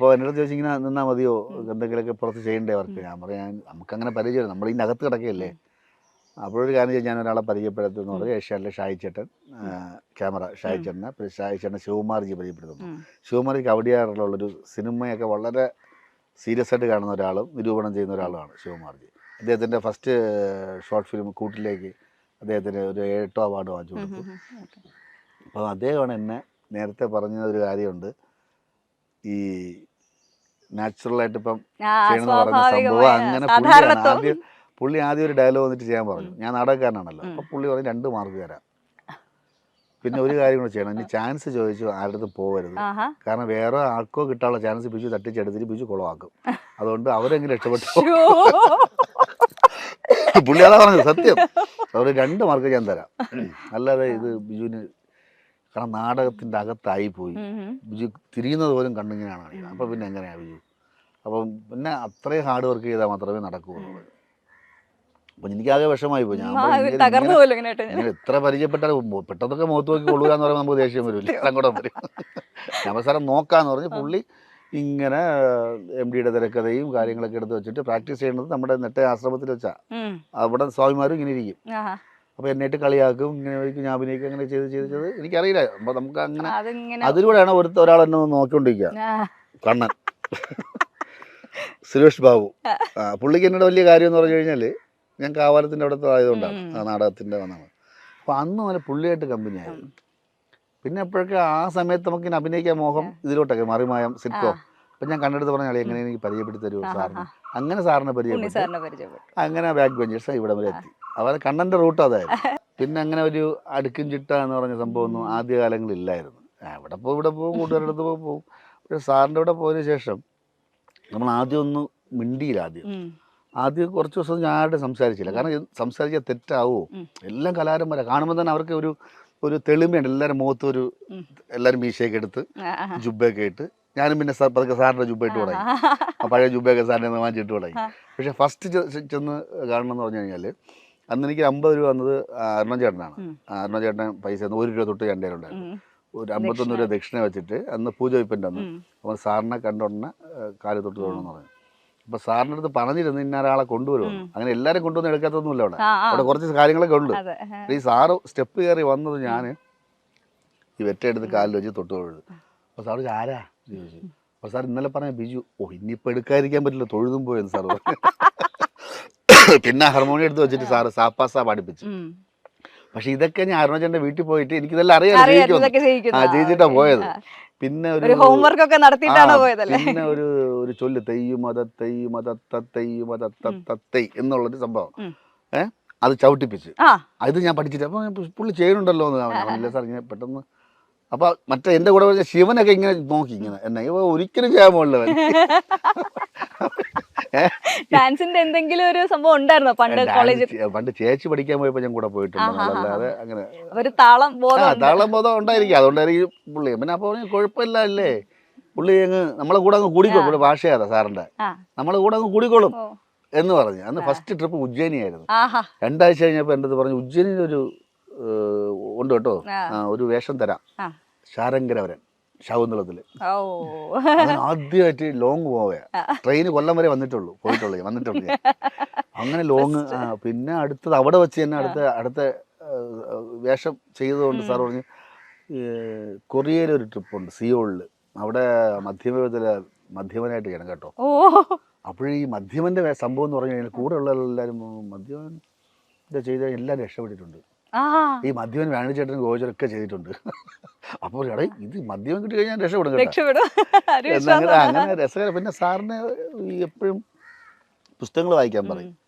അപ്പോൾ എന്നോട് ചോദിച്ചു ഇങ്ങനെ നിന്നാൽ മതിയോ എന്തെങ്കിലുമൊക്കെ പുറത്ത് ചെയ്യണ്ടേ അവർക്ക്? ഞാൻ പറയാൻ നമുക്കങ്ങനെ പരിചയം നമ്മൾ ഈ അകത്ത് കിടക്കുകയല്ലേ? അപ്പോഴൊരു കാര്യം ചെയ്ത് ഞാൻ ഒരാളെ പരിചയപ്പെടുത്തുന്നു പറഞ്ഞാൽ ഏഷ്യാനിലെ ഷായി ചേട്ടൻ ക്യാമറ ഷായി ചേട്ടനെ പിന്നെ ഷായി ചേട്ടനെ ശിവകുമാർജി പരിചയപ്പെടുത്തുന്നു. ഉം. അവിടെയാറുള്ള ഒരു സിനിമയൊക്കെ വളരെ സീരിയസ് ആയിട്ട് കാണുന്ന ഒരാളും നിരൂപണം ചെയ്യുന്ന ഒരാളുമാണ് ശിവകുമാർജി. അദ്ദേഹത്തിന്റെ ഫസ്റ്റ് ഷോർട്ട് ഫിലിം കൂട്ടിലേക്ക് അദ്ദേഹത്തിന് ഒരു എട്ടോ അവാർഡ് വാങ്ങിച്ചു കൊടുത്തു. അപ്പോൾ അദ്ദേഹമാണ് എന്നെ നേരത്തെ പറഞ്ഞ ഒരു കാര്യമുണ്ട്. ഈ നാച്ചുറലായിട്ട് ഇപ്പം ചെയ്യണമെന്ന് പറഞ്ഞ സംഭവം അങ്ങനെ പുള്ളിയാണ് ആദ്യം പുള്ളി ആദ്യം ഒരു ഡയലോഗ് വന്നിട്ട് ചെയ്യാൻ പറഞ്ഞു. ഞാൻ നാടകക്കാരനാണല്ലോ. അപ്പോൾ പുള്ളി പറഞ്ഞു രണ്ട് മാർക്ക് തരാം. പിന്നെ ഒരു കാര്യം കൂടെ ചെയ്യണം. ഇനി ചാൻസ് ചോദിച്ചു ആരുടെ അടുത്ത് പോകരുത് കാരണം വേറെ ആർക്കോ കിട്ടാനുള്ള ചാൻസ് ബിജു തട്ടിച്ചെടുത്തിട്ട് ബിജു കുളമാക്കും അതുകൊണ്ട് അവരെങ്കിലും രക്ഷപ്പെട്ടു. പുള്ളി അതാ പറഞ്ഞത് സത്യം. അവർ രണ്ട് മാർക്ക് ഞാൻ തരാം. അല്ലാതെ ഇത് ബിജുവിന് കാരണം നാടകത്തിന്റെ അകത്തായി പോയി. ബിജു തിരിയുന്നത് പോലും കണ്ണിങ്ങനെയാണ് അപ്പൊ അപ്പം പിന്നെ എങ്ങനെയാ ബിജു? അപ്പം പിന്നെ അത്രയും ഹാർഡ് വർക്ക് ചെയ്താൽ മാത്രമേ നടക്കുകയുള്ളൂ. അപ്പം എനിക്കാകെ വിഷമായി പോയി. ഞാൻ ഇങ്ങനെ- എത്ര പരിചയപ്പെട്ടാലും പെട്ടെന്നൊക്കെ മുഖത്ത് നോക്കി കൊള്ളുക എന്ന് പറയുമ്പോൾ നമുക്ക് ദേഷ്യം വരില്ല. സങ്കടം വരും. ഞാൻ നോക്കാന്ന് പറഞ്ഞ് പുള്ളി ഇങ്ങനെ എം ഡിയുടെ തിരക്കഥയും കാര്യങ്ങളൊക്കെ എടുത്ത് വെച്ചിട്ട് പ്രാക്ടീസ് ചെയ്യുന്നത് നമ്മുടെ നെട്ട ആശ്രമത്തിൽ വെച്ചാ. അവിടെ സ്വാമിമാരും ഇങ്ങനെ ഇരിക്കും. അപ്പൊ എന്നിട്ട് കളിയാക്കും ഇങ്ങനെ ഞാൻ അഭിനയിക്കും അങ്ങനെ ചെയ്ത് ചെയ്ത് ചെയ്ത്. എനിക്കറിയില്ല. അപ്പൊ നമുക്ക് അങ്ങനെ അതിലൂടെയാണ് ഒരു ഒരാൾ എന്നെ നോക്കിക്കൊണ്ടിരിക്കുക. കണ്ണൻ. സുരേഷ് ബാബു. ആ. പുള്ളിക്ക് എന്നോട് വലിയ കാര്യം എന്ന് പറഞ്ഞു കഴിഞ്ഞാൽ ഞാൻ കാവാലത്തിന്റെ അവിടുത്തെ ആയതുകൊണ്ടാണ്. ആ നാടകത്തിന്റെ വന്നാണ് അപ്പോൾ അന്ന് നല്ല പുള്ളിയായിട്ട് കമ്പനിയായി പിന്നെ എപ്പോഴൊക്കെ ആ സമയത്ത് നമുക്ക് ഇങ്ങനെ അഭിനയിക്കാൻ മോഹം ഇതിലോട്ടൊക്കെ മറിമായം സിറ്റ്കോം അപ്പം ഞാൻ കണ്ടെടുത്ത് പറഞ്ഞാൽ എങ്ങനെ എനിക്ക് പരിചയപ്പെടുത്തി തരുമോ സാറിന്. അങ്ങനെ സാറിനെ പരിചയപ്പെട്ടു അങ്ങനെ ബാക്ക് ബെഞ്ചേഴ്സ് ഇവിടെ വരെ എത്തി. അവരെ കണ്ണന്റെ റൂട്ട് അതായിരുന്നു. പിന്നെ അങ്ങനെ ഒരു അടുക്കും ചിട്ട എന്ന് പറഞ്ഞ സംഭവം ഒന്നും ആദ്യകാലങ്ങളിൽ ഇല്ലായിരുന്നു ആ, ഇവിടെ പോകും ഇവിടെ പോകും കൂട്ടുകാരുടെ അടുത്ത് പോകും പോകും പക്ഷേ സാറിന്റെ ഇവിടെ പോയതിന് ശേഷം നമ്മൾ ആദ്യം ഒന്ന് മിണ്ടിയില്ല ആദ്യം ആദ്യം കുറച്ച് ദിവസം ഞാൻ ആരുടെ സംസാരിച്ചില്ല കാരണം സംസാരിച്ചാൽ തെറ്റാവോ. എല്ലാം കലാകാരന്മാരാണ് കാണുമ്പോൾ തന്നെ അവർക്ക് ഒരു ഒരു തെളിമയുണ്ട് എല്ലാവരും മുഖത്ത് ഒരു. എല്ലാവരും മീശയൊക്കെ എടുത്ത്. ജുബയൊക്കെ ഇട്ട് ഞാനും പിന്നെ സാർ പതുക്കെ സാറിന്റെ ജുബ ഇട്ട് തുടങ്ങി ആ പഴയ ജുബയൊക്കെ സാറിന്റെ നിന്ന് വാങ്ങിച്ചിട്ട് തുടങ്ങി പക്ഷെ ഫസ്റ്റ് ചെന്ന് കാണണമെന്ന് പറഞ്ഞു കഴിഞ്ഞാൽ അന്ന് എനിക്ക് അമ്പത് രൂപ വന്നത് അരുണ ചേട്ടനാണ്. അരുണ ചേട്ടൻ പൈസ. ഒരു രൂപ തൊട്ട് എന്റെ ഉണ്ടായിരുന്നു. ഒരു അമ്പത്തൊന്ന് രൂപ ദക്ഷിണ വെച്ചിട്ട് അന്ന് പൂജ വയ്പ്പിന്റെ അന്ന്. അപ്പോൾ സാറിനെ കണ്ടോടനെ കാൽ തൊട്ട് തൊഴണമെന്ന് പറഞ്ഞു. അപ്പോൾ സാറിന്റെ അടുത്ത് പറഞ്ഞിരുന്നു ഇന്ന ഒരാളെ കൊണ്ടുവരുമെന്ന്. അങ്ങനെ എല്ലാവരും കൊണ്ടുവന്ന് എടുക്കാത്തൊന്നുമില്ല അവിടെ. അവിടെ കുറച്ച് കാര്യങ്ങളൊക്കെ ഉണ്ട്. ഈ സാറ് സ്റ്റെപ്പ് കയറി വന്നത് ഞാൻ ഈ വെറ്റ എടുത്ത് കാലിൽ വെച്ച് തൊട്ട് തൊഴുത്. അപ്പോൾ സാറ് ആരാ? ചോദിച്ചു. അപ്പോൾ സാർ ഇന്നലെ പറഞ്ഞ ബിജു ഓ ഇനിയിപ്പോ എടുക്കാതിരിക്കാൻ പറ്റില്ല തൊഴുതും പോയെന്ന് സാർ പറഞ്ഞു. പിന്നെ ഹാർമോണിയം എടുത്ത് വെച്ചിട്ട് സാറ് സാപ്പാസ പഠിപ്പിച്ചു. പക്ഷെ ഇതൊക്കെ ഞാൻ അരുണാചന്റെ വീട്ടിൽ പോയിട്ട് എനിക്കിതെല്ലാം അറിയാം. ആ ജയിച്ചിട്ടാ പോയത്. പിന്നെ ഒരു ഹോംവർക്ക് ഒക്കെ നടത്തിയിട്ടാണ് പോയതല്ലേ? പിന്നെ ഒരു ഒരു ചൊല്ല് തെയ്യുമത തെയ്യുമത തെയ്യുമത തത്തൈ എന്നുള്ളൊരു സംഭവം. ഉം. ഏ? അത് ചവിട്ടിപ്പിച്ച്. അത് ഞാൻ പഠിച്ചിട്ട് അപ്പൊ പുള്ളി ചെയ്യുന്നുണ്ടല്ലോ എന്ന് സാർ ഇങ്ങനെ പെട്ടെന്ന് അപ്പൊ മറ്റേ എന്റെ കൂടെ ശിവനൊക്കെ ഇങ്ങനെ നോക്കി ഇങ്ങനെ. എന്നെ ഒരിക്കലും ചെയ്യാൻ പോകില്ല ഡാൻസിന്റെ എന്തെങ്കിലും ഒരു സംഭവം ഉണ്ടായിരുന്നോ പണ്ട് കോളേജിൽ? പണ്ട് ചേച്ചി പഠിക്കാൻ പോയപ്പോ ഞാൻ കൂടെ പോയിട്ടുണ്ട്. അല്ലാതെ അങ്ങനെ ഒരു താളം ബോധം താളം ബോധം ഉണ്ടായിരിക്കും. അതുകൊണ്ടായിരിക്കും പുള്ളി. പിന്നെ പറഞ്ഞു, കുഴപ്പമില്ല അല്ലേ? പുള്ളി അങ്ങ് നമ്മളെ കൂടെ അങ്ങ് കൂടിക്കോളും. പുള്ളി ഭാഷയാതാ സാറിന്റെ. നമ്മളെ കൂടെ അങ്ങ് കൂടിക്കോളും. എന്ന് പറഞ്ഞു. അന്ന് ഫസ്റ്റ് ട്രിപ്പ് ഉജ്ജയിനിയായിരുന്നു. ആഹാ. രണ്ടാഴ്ച കഴിഞ്ഞപ്പോൾ എന്റെ പറഞ്ഞു ഉജ്ജയിനിയിൽ ഒരു ഉണ്ട് കേട്ടോ. ഒരു വേഷം തരാം. ആ. ശാരങ്കരവരൻ ശകുന്തളത്തിൽ. ആദ്യമായിട്ട് ലോങ് പോവുക ട്രെയിന് കൊല്ലം വരെ വന്നിട്ടുള്ളൂ പോയിട്ടുള്ളൂ വന്നിട്ടുള്ളൂ അങ്ങനെ ലോങ് പിന്നെ അടുത്തത് അവിടെ വെച്ച് തന്നെ അടുത്ത അടുത്ത വേഷം ചെയ്തതുകൊണ്ട് സാർ പറഞ്ഞു കൊറിയയിൽ ഒരു ട്രിപ്പ് ഉണ്ട് സിയോളിൽ അവിടെ മധ്യമത്തിൽ മധ്യമനായിട്ട് ചെയ്യണം കേട്ടോ. അപ്പോഴീ മധ്യമന്റെ സംഭവം എന്ന് പറഞ്ഞു കഴിഞ്ഞാൽ കൂടെ ഉള്ള എല്ലാവരും മധ്യമൻ ചെയ്ത എല്ലാവരും രക്ഷപ്പെട്ടിട്ടുണ്ട്. ഈ മദ്യവൻ ചേട്ടൻ ഗോചരൊക്കെ ചെയ്തിട്ടുണ്ട്. അപ്പോൾ എടേ ഇത് മദ്യവൻ കിട്ടി കഴിഞ്ഞാൽ രക്ഷപ്പെടും കേട്ടോ. രക്ഷപ്പെടും. അങ്ങനെ രസകരം. പിന്നെ സാറിന് എപ്പോഴും പുസ്തകങ്ങൾ വായിക്കാൻ പറയും.